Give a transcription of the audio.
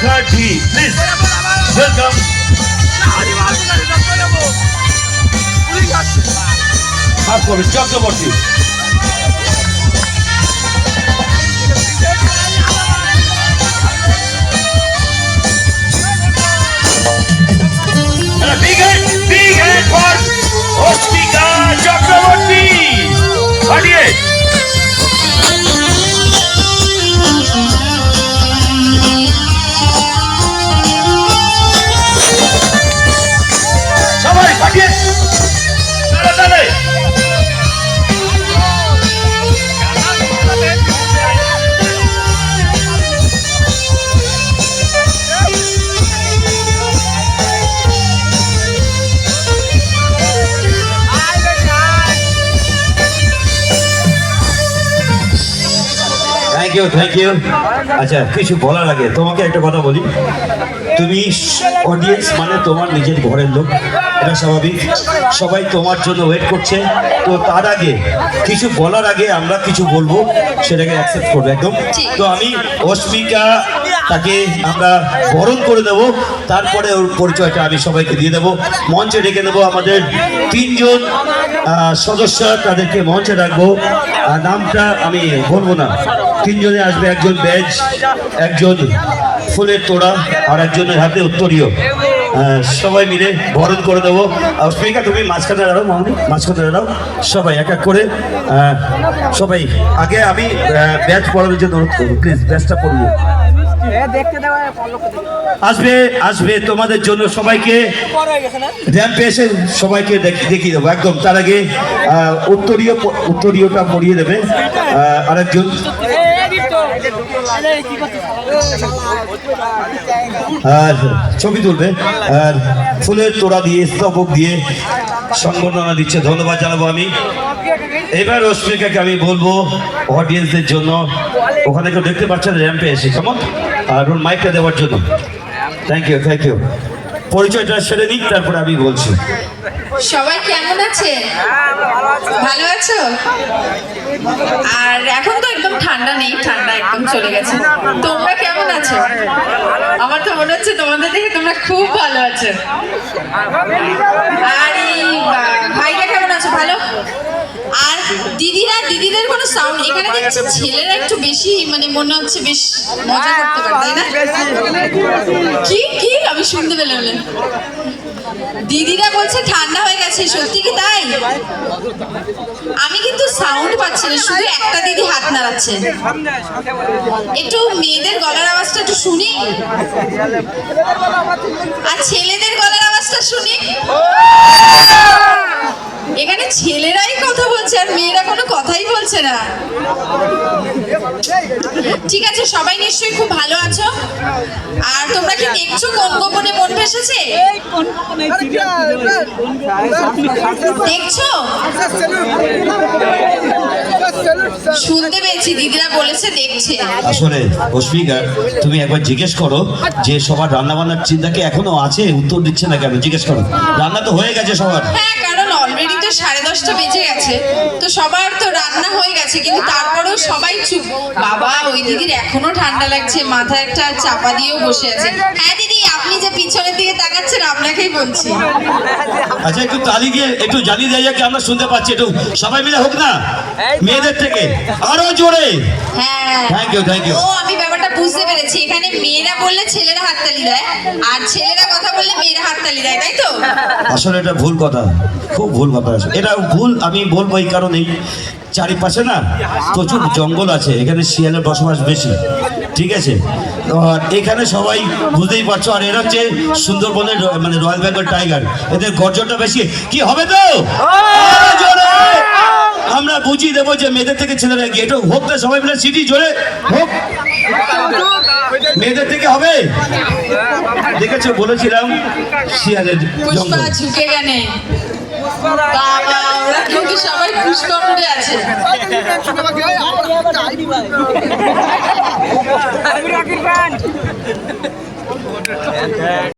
Mukherjee please welcome Chakraborty thank you thank you আচ্ছা কিছু বলার আগে তোমাকে একটা কথা বলি। তুমি অডিয়েন্স মানে তোমার নিজের ঘরের লোক এটা স্বাভাবিক। সবাই তোমার জন্য ওয়েট করছে। তো তার আগে কিছু বলার আগে আমরা কিছু বলব সেটাকে অ্যাকসেপ্ট করব একদম। তো আমি অস্মিকা তাকে আমরা বরণ করে দেব। তারপরে ওর পরিচয়টা আমি সবাইকে দিয়ে দেবো। মঞ্চে ডেকে দেবো আমাদের তিনজন সদস্য তাদেরকে মঞ্চে রাখব। আর নামটা আমি বলব না। তিনজনে আসবে একজন ব্যাজ একজন ফুলের তোড়া আর একজনের হাতে উত্তরীয়। সবাই মিলে বরণ করে দেবো। আর স্পিকা তুমি মাঝখানে দাঁড়াও মামনি মাঝখানে দাঁড়াও। সবাই এক এক করে সবাই আগে আমি ব্যাচ পড়ানোর জন্য অনুরোধ করব। প্লিজ ব্যাচটা পড়ব আসবে আসবে তোমাদের জন্য সবাইকে। র্যাম্পে এসে সবাইকে দেখি- দেখিয়ে দেবো একদম। তার আগে উত্তরীয় উত্তরীয়টা পড়িয়ে দেবে। আরেকজন। আর ছবি তুলবে। আর ফুলের তোড়া দিয়ে স্তবক দিয়ে সংবর্ধনা দিচ্ছে। ধন্যবাদ জানাব আমি। এবার রশ্মিকাকে আমি বলব অডিয়েন্সদের জন্য ওখানে কেউ দেখতে পাচ্ছেন র্যাম্পে এসে। কেমন? আর ওর মাইকটা দেওয়ার জন্য। থ্যাংক ইউ থ্যাংক ইউ পরিচয়টা সেরে নিক তারপরে আমি বলছি। সবাই কেমন আছে। আর এখন তো একদম ঠান্ডা নেই, ঠান্ডা একদম চলে গেছে। তোমরা কেমন আছো? আমার তো মনে হচ্ছে তোমাদের দেখে তোমরা খুব ভালো আছো। আর ভাইরা কেমন আছো? ভালো? আর দিদিরা, দিদিদের কোনো সাউন্ড এখানে দেখছি ছেলেরা একটু বেশি মানে মনে হচ্ছে বেশ মজা করতে পারে, তাই না? কি কি? আমি শুনতে পেলাম দিদিরা বলছে ঠান্ডা গেছে সত্যি কি তাই? আমি কিন্তু সাউন্ড পাচ্ছি না, শুধু একটা দিদি হাত নাড়াচ্ছে একটু মেয়েদের গলার আওয়াজটা একটু শুনি। আর ছেলেদের গলার আওয়াজটা শুনি। এখানে ছেলেরাই কথা বলছে, আর মেয়েরা কোনো কথাই বলছে না। ঠিক আছে সবাই নিশ্চয়ই খুব ভালো আছো। আর তোমরা কি দেখছ কোন গোপনে মন ভেসেছে? দেখছ? শুনতে পেয়েছি দিদিরা বলেছে দেখছে। আসলে অস্মিকা তুমি একবার জিজ্ঞেস করো যে সবার রান্না বান্নার চিন্তাকে এখনও আছে? উত্তর দিচ্ছে না কেন? জিজ্ঞেস করো। রান্না তো হয়ে গেছে সবার। হ্যাঁ তো সাড়ে দশটা বেজে গেছে। তো সবার তো রান্না হয়ে গেছে কিন্তু তারপরেও সবাই চুপ। বাবা ওই দিদির এখনও ঠান্ডা লাগছে মাথায় একটা চাপা দিয়েও বসে আছে। হ্যাঁ দিদি আপনি যে পিছনের দিকে তাকাচ্ছেন আপনাকেই বলছি। আচ্ছা একটু তালি দিয়ে একটু জানিয়ে দেওয়া যাক আমরা শুনতে পাচ্ছি একটু সবাই মিলে হোক না? মেয়েদের থেকে। আরও জোরে। হ্যাঁ। থ্যাংক ইউ থ্যাংক ইউ ও আমি ব্যাপারটা বুঝতে পেরেছি। এখানে মেয়েরা বললে ছেলেরা হাততালি দেয় আর ছেলেরা কথা হাততালি দেয় তাই তো? আসলে এটা ভুল কথা খুব ভুল কথা। এটা ভুল আমি বলব এই কারণেই। চারিপাশে না প্রচুর জঙ্গল আছে এখানে শিয়ালের বসবাস বেশি ঠিক আছে? আর এখানে সবাই বুঝতেই পারছ আর এরা হচ্ছে সুন্দরবনের মানে রয়্যাল বেঙ্গল টাইগার। এদের গর্জনটা বেশি কি হবে তো? জোরে! আমরা বুঝিয়ে দেবো যে মেয়েদের থেকে ছেলেরা গিয়ে একটু হোক না সবাই মিলে সিটি জোরে হোক। মেয়েদের থেকে হবে? দেখেছ বলেছিলাম শিয়ালের জঙ্গল। ঝুঁকে গেলে। বাবা ওরা কিন্তু সবাই পুষ্কমরে আছে? আমি রাকিব খান